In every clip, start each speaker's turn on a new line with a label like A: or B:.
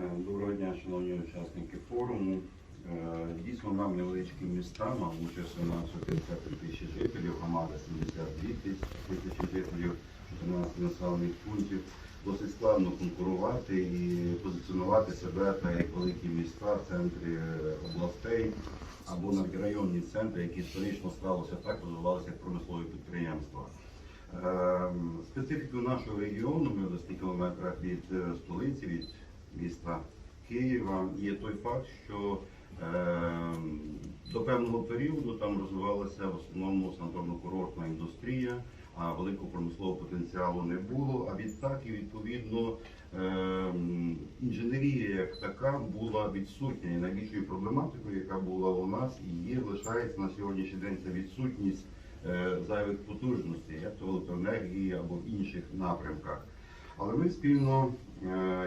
A: Е, Доброго дня, шановні учасники форуму. Е, Дійсно, нам невеличкі міста, нам участь у нас 53 тисячі жителів, громада 72 тисячі жителів, 14 населених пунктів. Досить складно конкурувати і позиціонувати себе так як великі міста центрі областей або районні центри, які історично склалося так, розвивалися як промислові підприємства. Ем, Специфікою нашого регіону, ми в 10 кілометрах від е, столиці, від міста Києва, є той факт, що ем, до певного періоду там розвивалася в основному санаторно-курортна індустрія, а великого промислового потенціалу не було. А відтак і відповідно ем, інженерія як така була відсутня. І найбільшою проблематикою, яка була у нас і є, лишається на сьогоднішній день це відсутність е, зайвих потужностей, як то електроенергії або в інших напрямках. Але ми спільно е,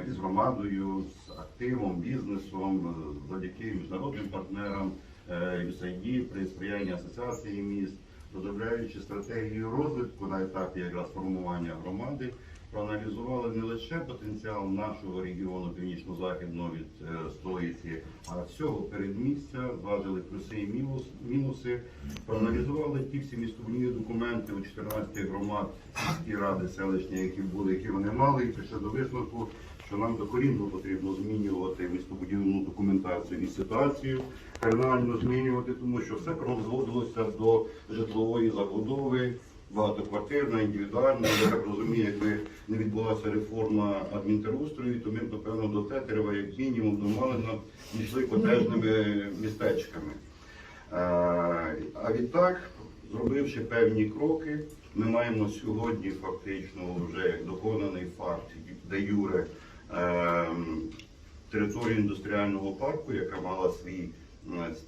A: із громадою, з активом, бізнесом, е, завдяки міжнародним партнерам е, USAID при сприянні асоціації міст, розробляючи стратегію розвитку на етапі якраз формування громади, проаналізували не лише потенціал нашого регіону північно-західного від е, столиці, а всього передмістя, зважили плюси і мінус- мінуси, проаналізували ті всі містобудівні документи у 14 громад сільські ради селищні, які були, які вони мали, і прийшли до висновку, що нам докорінно потрібно змінювати містобудівну документацію і ситуацію, кардинально змінювати, тому що все розводилося до житлової забудови. Багатоквартирна, індивідуальна, я так розумію, якби не відбулася реформа адмінтерустрою, то ми б, напевно, до Тетерева, як мінімум, до Малина дійшли котежними містечками. Е, А відтак, зробивши певні кроки, ми маємо сьогодні фактично вже як доконаний факт, де юре ем, територію індустріального парку, яка мала свій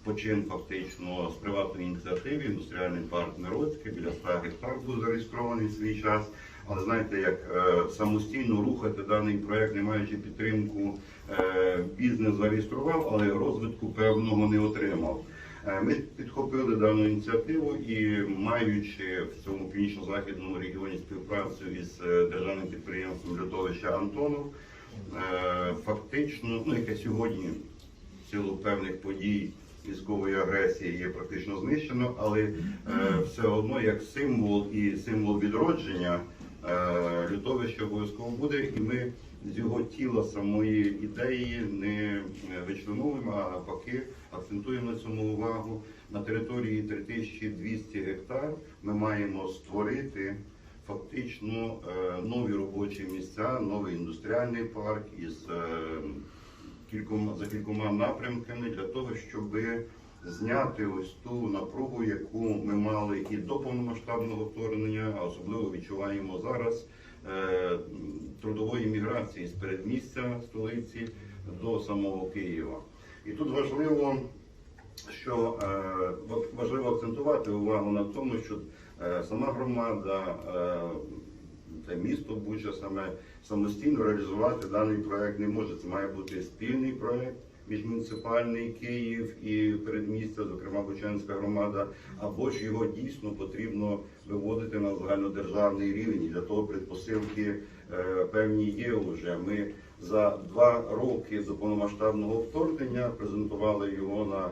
A: почин фактично з приватної ініціативи, індустріальний парк Мироцький, біля 100 гектар був зареєстрований в свій час. Але знаєте, як е, самостійно рухати даний проект, не маючи підтримку, е, бізнес зареєстрував, але розвитку певного не отримав. Е, Ми підхопили дану ініціативу і маючи в цьому північно-західному регіоні співпрацю із е, державним підприємством льотовища Антонов, е, фактично, ну яке сьогодні в силу певних подій військової агресії є практично знищено, але е, все одно як символ і символ відродження е, лютовище обов'язково буде, і ми з його тіла самої ідеї не вичленовуємо, а навпаки акцентуємо на цьому увагу. На території 3200 гектар ми маємо створити фактично е, нові робочі місця, новий індустріальний парк із е, кількома за кількома напрямками для того, щоб зняти ось ту напругу, яку ми мали і до повномасштабного вторгнення, а особливо відчуваємо зараз е, трудової міграції з передмістя столиці до самого Києва. І тут важливо, що е, важливо акцентувати увагу на тому, що е, сама громада, це місто Буча саме самостійно реалізувати даний проект не може. Це має бути спільний проект міжмуніципальний Київ і передмістя, зокрема Бучанська громада, або ж його дійсно потрібно виводити на загальнодержавний рівень. Для того предпосилки е, певні є вже. Ми за два роки до повномасштабного вторгнення презентували його на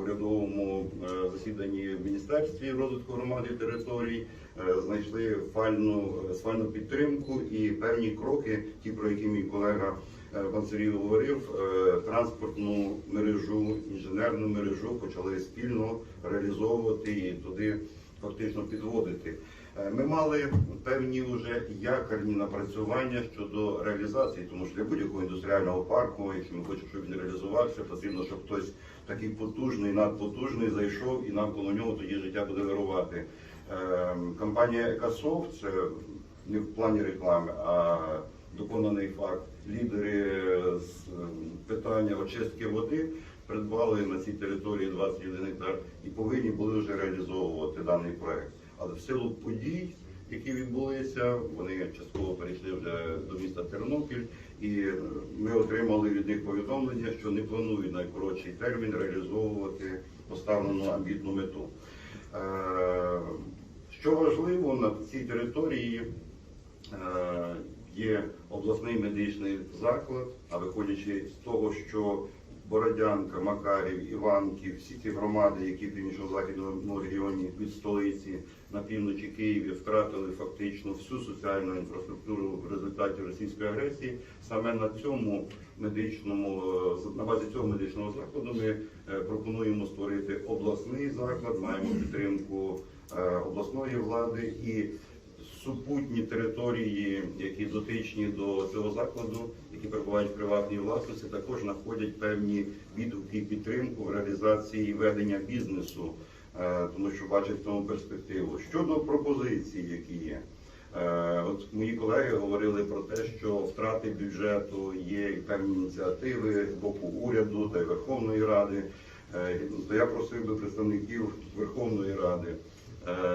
A: урядовому е, засіданні в міністерстві розвитку громади і територій, е, знайшли фальну фальну підтримку і певні кроки, ті про які мій колега е, пан Сергій говорив, е, транспортну мережу, інженерну мережу почали спільно реалізовувати і туди фактично підводити. Е, Ми мали певні вже якорні напрацювання щодо реалізації, тому що для будь-якого індустріального парку, якщо ми хочемо, щоб він реалізувався, потрібно, щоб хтось такий потужний, надпотужний зайшов і навколо нього тоді життя буде вирувати. Е, Компанія Екасофт, це не в плані реклами, а доконаний факт. Лідери з е, питання очистки води придбали на цій території 21 гектар і повинні були вже реалізовувати даний проект. Але в силу подій, які відбулися, вони частково перейшли вже до міста Тернопіль, і е, ми отримали від них повідомлення, що не планують найкоротший термін реалізовувати поставлену амбітну мету. Е, Що важливо на цій території е, є обласний медичний заклад, а виходячи з того, що Бородянка, Макарів, Іванків, всі ці громади, які в північно-західному регіоні від столиці на півночі Києві втратили фактично всю соціальну інфраструктуру в результаті російської агресії. Саме на цьому медичному на базі цього медичного закладу ми е, пропонуємо створити обласний заклад. Маємо підтримку е, обласної влади і супутні території, які дотичні до цього закладу, які перебувають в приватній власності, також знаходять певні відгуки і підтримку в реалізації ведення бізнесу, е, тому що бачать в тому перспективу. Щодо пропозицій, які є. Е, От мої колеги говорили про те, що втрати бюджету є певні ініціативи з боку уряду та й Верховної Ради. Е, То я просив би представників Верховної Ради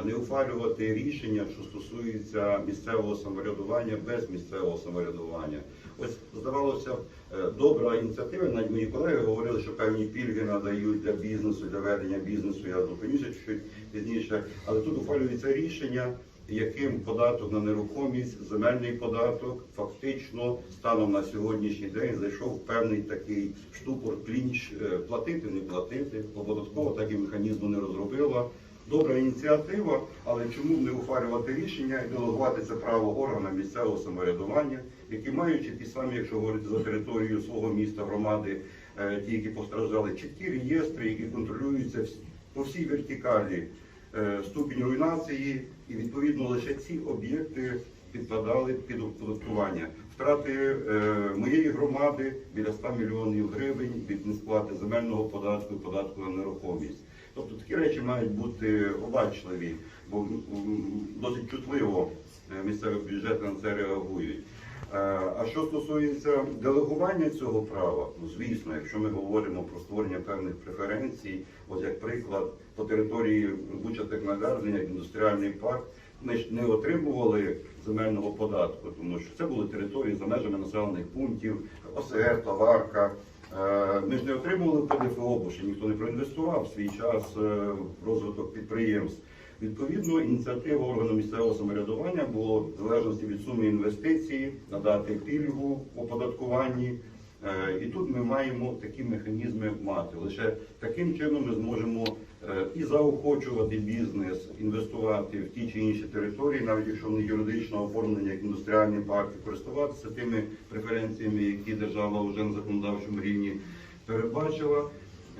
A: не ухвалювати рішення, що стосується місцевого самоврядування без місцевого самоврядування. Ось здавалося б, е, добра ініціатива. Навіть мої колеги говорили, що певні пільги надають для бізнесу, для ведення бізнесу. Я зупинюся чуть пізніше, але тут ухвалюється рішення. Яким податок на нерухомість, земельний податок, фактично станом на сьогоднішній день зайшов певний такий штупор клінч е, платити, не платити. Податково так і механізму не розробила. Добра ініціатива, але чому не ухвалювати рішення і делегувати це право органам місцевого самоврядування, які маючи ті самі, якщо говорити за територію свого міста, громади, е, ті, які постраждали, чіткі реєстри, які контролюються по всій вертикалі е, ступінь руйнації, і відповідно лише ці об'єкти підпадали під оподаткування. Втрати е, моєї громади біля 100 мільйонів гривень від несплати земельного податку і податку на нерухомість. Тобто такі речі мають бути обачливі, бо досить чутливо е, місцеві бюджети на це реагують. Е, А що стосується делегування цього права, ну звісно, якщо ми говоримо про створення певних преференцій, от як приклад по території Буча Техногарден, як індустріальний парк, ми ж не отримували земельного податку, тому що це були території за межами населених пунктів, ОСР, товарка. Е, Ми ж не отримували ПДФО, бо ще ніхто не проінвестував свій час е, в розвиток підприємств. Відповідно, ініціатива органу місцевого самоврядування було в залежності від суми інвестицій надати пільгу в оподаткуванні. Е, І тут ми маємо такі механізми мати. Лише таким чином ми зможемо і заохочувати бізнес інвестувати в ті чи інші території, навіть якщо вони юридично оформлені як індустріальні парки, користуватися тими преференціями, які держава вже на законодавчому рівні передбачила.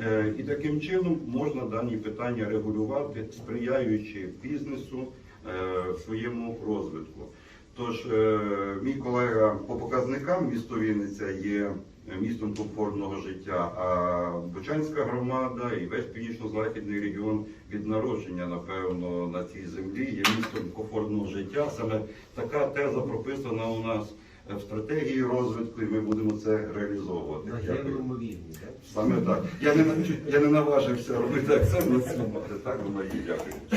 A: Е, І таким чином можна дані питання регулювати, сприяючи бізнесу е, своєму розвитку. Тож, е, мій колега по показникам місто Вінниця є містом комфортного життя, а Бучанська громада і весь північно-західний регіон від народження, напевно, на цій землі є містом комфортного життя. Саме така теза прописана у нас в стратегії розвитку, і ми будемо це реалізовувати.
B: На рівні, так?
A: Саме так. Я не, я не наважився робити акцент на цьому, але так воно є. Дякую.